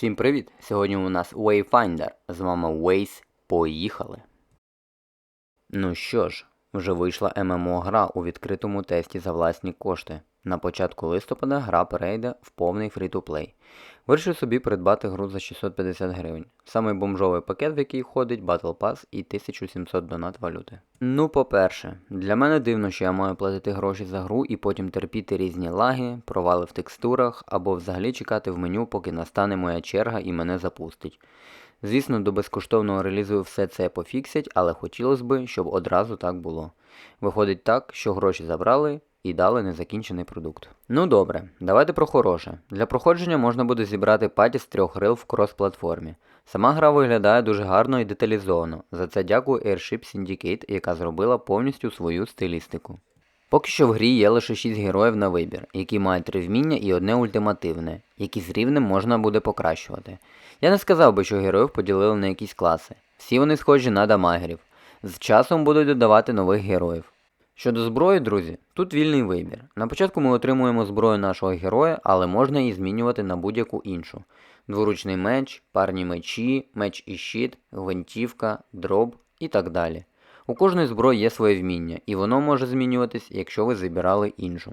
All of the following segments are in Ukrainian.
Всім привіт! Сьогодні у нас Wayfinder. З вами Waze. Поїхали. Ну що ж, вже вийшла ММО гра у відкритому тесті за власні кошти. На початку листопада гра перейде в повний фрі-то-плей. Вирішив собі придбати гру за 650 гривень. Самий бомжовий пакет, в який входить Battle Pass і 1700 донат валюти. Ну, по-перше, для мене дивно, що я маю платити гроші за гру і потім терпіти різні лаги, провали в текстурах або взагалі чекати в меню, поки настане моя черга і мене запустить. Звісно, до безкоштовного релізу все це пофіксять, але хотілося б, щоб одразу так було. Виходить так, що гроші забрали і дали незакінчений продукт. Ну добре, давайте про хороше. Для проходження можна буде зібрати паті з трьох рил в крос-платформі. Сама гра виглядає дуже гарно і деталізовано. За це дякую Airship Syndicate, яка зробила повністю свою стилістику. Поки що в грі є лише 6 героїв на вибір, які мають три вміння і одне ультимативне, які з рівнем можна буде покращувати. Я не сказав би, що героїв поділили на якісь класи. Всі вони схожі на дамагерів. З часом будуть додавати нових героїв. Щодо зброї, друзі, тут вільний вибір. На початку ми отримуємо зброю нашого героя, але можна її змінювати на будь-яку іншу. Дворучний меч, парні мечі, меч і щит, гвинтівка, дроб і так далі. У кожної зброї є своє вміння, і воно може змінюватись, якщо ви забирали іншу.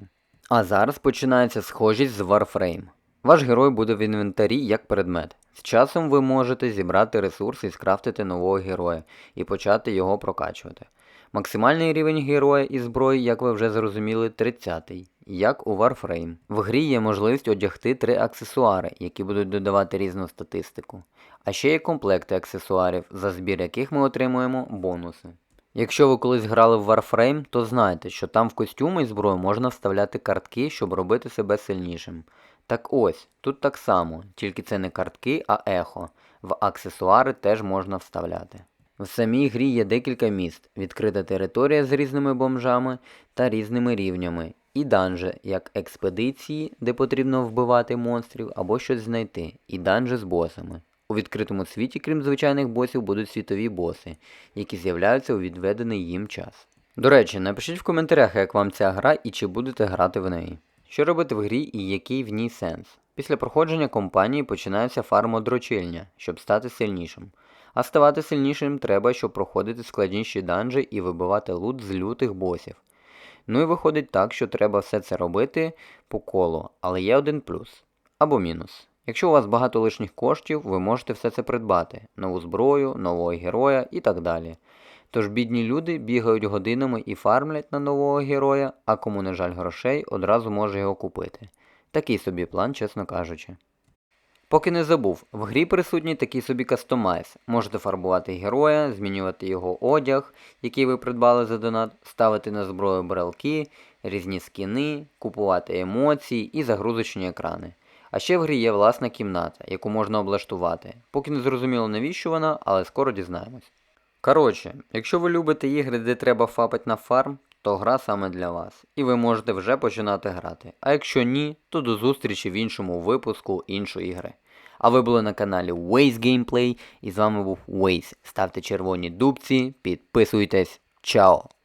А зараз починається схожість з Warframe. Ваш герой буде в інвентарі як предмет. З часом ви можете зібрати ресурси і скрафтити нового героя і почати його прокачувати. Максимальний рівень героя і зброї, як ви вже зрозуміли, 30-й, як у Warframe. В грі є можливість одягти три аксесуари, які будуть додавати різну статистику. А ще є комплекти аксесуарів, за збір яких ми отримуємо бонуси. Якщо ви колись грали в Warframe, то знаєте, що там в костюми і зброю можна вставляти картки, щоб робити себе сильнішим. Так ось, тут так само, тільки це не картки, а ехо. В аксесуари теж можна вставляти. В самій грі є декілька міст, відкрита територія з різними бомжами та різними рівнями, і данжі, як експедиції, де потрібно вбивати монстрів або щось знайти, і данжі з босами. У відкритому світі, крім звичайних босів, будуть світові боси, які з'являються у відведений їм час. До речі, напишіть в коментарях, як вам ця гра і чи будете грати в неї. Що робити в грі і який в ній сенс? Після проходження кампанії починається фармодрочильня, щоб стати сильнішим. А ставати сильнішим треба, щоб проходити складніші данжі і вибивати лут з лютих босів. Ну і виходить так, що треба все це робити по колу, але є один плюс або мінус. Якщо у вас багато лишніх коштів, ви можете все це придбати: нову зброю, нового героя і так далі. Тож бідні люди бігають годинами і фармлять на нового героя, а кому не жаль грошей, одразу може його купити. Такий собі план, чесно кажучи. Поки не забув, в грі присутній такий собі кастомайз. Можете фарбувати героя, змінювати його одяг, який ви придбали за донат, ставити на зброю брелки, різні скіни, купувати емоції і загрузочні екрани. А ще в грі є власна кімната, яку можна облаштувати. Поки не зрозуміло навіщо вона, але скоро дізнаємось. Коротше, якщо ви любите ігри, де треба фапати на фарм, то гра саме для вас, і ви можете вже починати грати. А якщо ні, то до зустрічі в іншому випуску іншої гри. А ви були на каналі Waze Gameplay і з вами був Waze. Ставте червоні дубці, підписуйтесь. Чао!